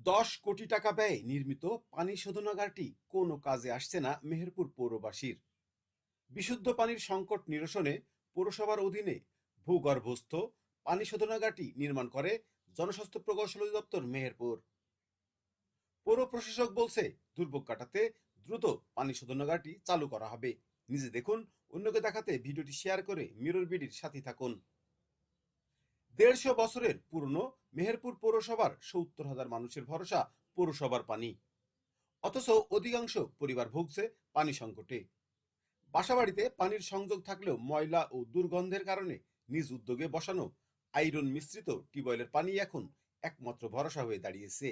দশ কোটি টাকা ব্যয়ে নির্মিত পানি শোধনাগারটি কোনো কাজে আসছে না মেহেরপুর পৌরবাসীর। বিশুদ্ধ পানির সংকট নিরসনে পৌরসভার অধীনে ভূগর্ভস্থ পানি শোধনাগারটি নির্মাণ করে জনস্বাস্থ্য প্রকৌশল অধিদপ্তর মেহেরপুর। পৌর প্রশাসক বলছে, দুর্ভোগ কাটাতে দ্রুত পানি শোধনাগারটি চালু করা হবে। নিজে দেখুন, অন্যকে দেখাতে ভিডিওটি শেয়ার করে মিরর বিডির সাথে থাকুন। দেড়শো বছরের পুরনো মেহেরপুর পৌরসভার সত্তর হাজার মানুষের ভরসা পৌরসভার পানি। অথচ অধিকাংশ পরিবার ভুগছে পানি সংকটে। বাসাবাড়িতে পানির সংযোগ থাকলেও ময়লা ও দুর্গন্ধের কারণে নিজ উদ্যোগে বসানো আয়রন মিশ্রিত টিউবওয়েলের পানি এখন একমাত্র ভরসা হয়ে দাঁড়িয়েছে।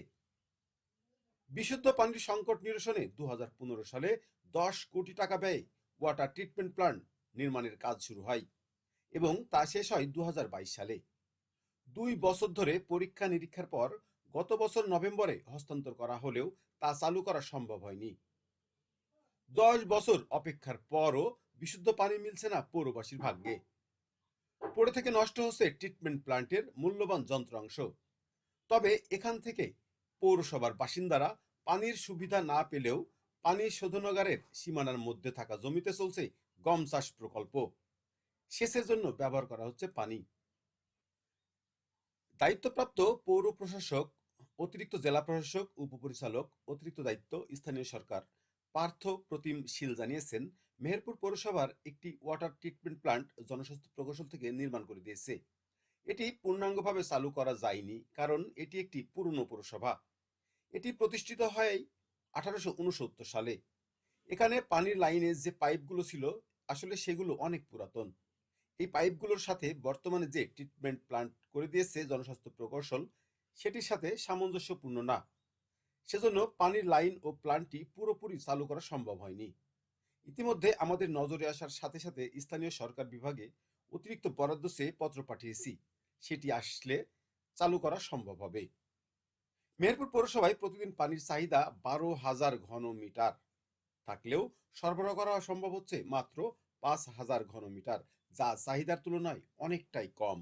বিশুদ্ধ পানির সংকট নিরসনে দু হাজার পনেরো সালে দশ কোটি টাকা ব্যয়ে ওয়াটার ট্রিটমেন্ট প্ল্যান্ট নির্মাণের কাজ শুরু হয় এবং তা শেষ হয় দু হাজার বাইশ সালে। দুই বছর ধরে পরীক্ষা নিরীক্ষার পর গত বছর নভেম্বরে হস্তান্তর করা হলেও তা চালু করা সম্ভব হয়নি। দশ বছর অপেক্ষার পরও বিশুদ্ধ পানি মিলছে না পৌরবাসীর ভাগ্যে। পড়ে থেকে নষ্ট হচ্ছে ট্রিটমেন্ট প্লান্টের মূল্যবান যন্ত্রাংশ তবে এখান থেকে পৌরসভার বাসিন্দারা পানির সুবিধা না পেলেও পানি শোধনাগারের সীমানার মধ্যে থাকা জমিতে চলছে গম চাষ প্রকল্প। সেচের জন্য ব্যবহার করা হচ্ছে পানি। দায়িত্বপ্রাপ্ত পৌর প্রশাসক, অতিরিক্ত জেলা প্রশাসক, উপপরিচালক, অতিরিক্ত দায়িত্ব স্থানীয় সরকার। পার্থ প্রতিম শীল জানিয়েছেন, মেহেরপুর পৌরসভার একটি ওয়াটার ট্রিটমেন্ট প্লান্ট জনস্বাস্থ্য প্রকৌশল থেকে নির্মাণ করে দিয়েছে। এটি পূর্ণাঙ্গভাবে চালু করা যায়নি, কারণ এটি একটি পুরনো পৌরসভা। এটি প্রতিষ্ঠিত হয় আঠারোশো উনসত্তর সালে। এখানে পানির লাইনে যে পাইপগুলো ছিল, আসলে সেগুলো অনেক পুরাতন। এই পাইপগুলোর সাথে বর্তমানে যে ট্রিটমেন্ট প্ল্যান্ট করে দিয়েছে জনস্বাস্থ্য প্রকৌশল, সেটির সাথে সামঞ্জস্যপূর্ণ না। সেজন্য পানির লাইন ও প্ল্যান্টটি পুরোপুরি চালু করা সম্ভব হয়নি। ইতিমধ্যে আমাদের নজরে আসার সাথে সাথে স্থানীয় সরকার বিভাগে অতিরিক্ত বরাদ্দ চেয়ে পত্র পাঠিয়েছি। সেটি আসলে চালু করা সম্ভব হবে। মেহেরপুর পৌরসভায় প্রতিদিন পানির চাহিদা বারো হাজার ঘন মিটার। থাকলেও সরবরাহ করা সম্ভব হচ্ছে মাত্র পাঁচ হাজার ঘনমিটার যা চাহিদার তুলনায় অনেকটাই কম।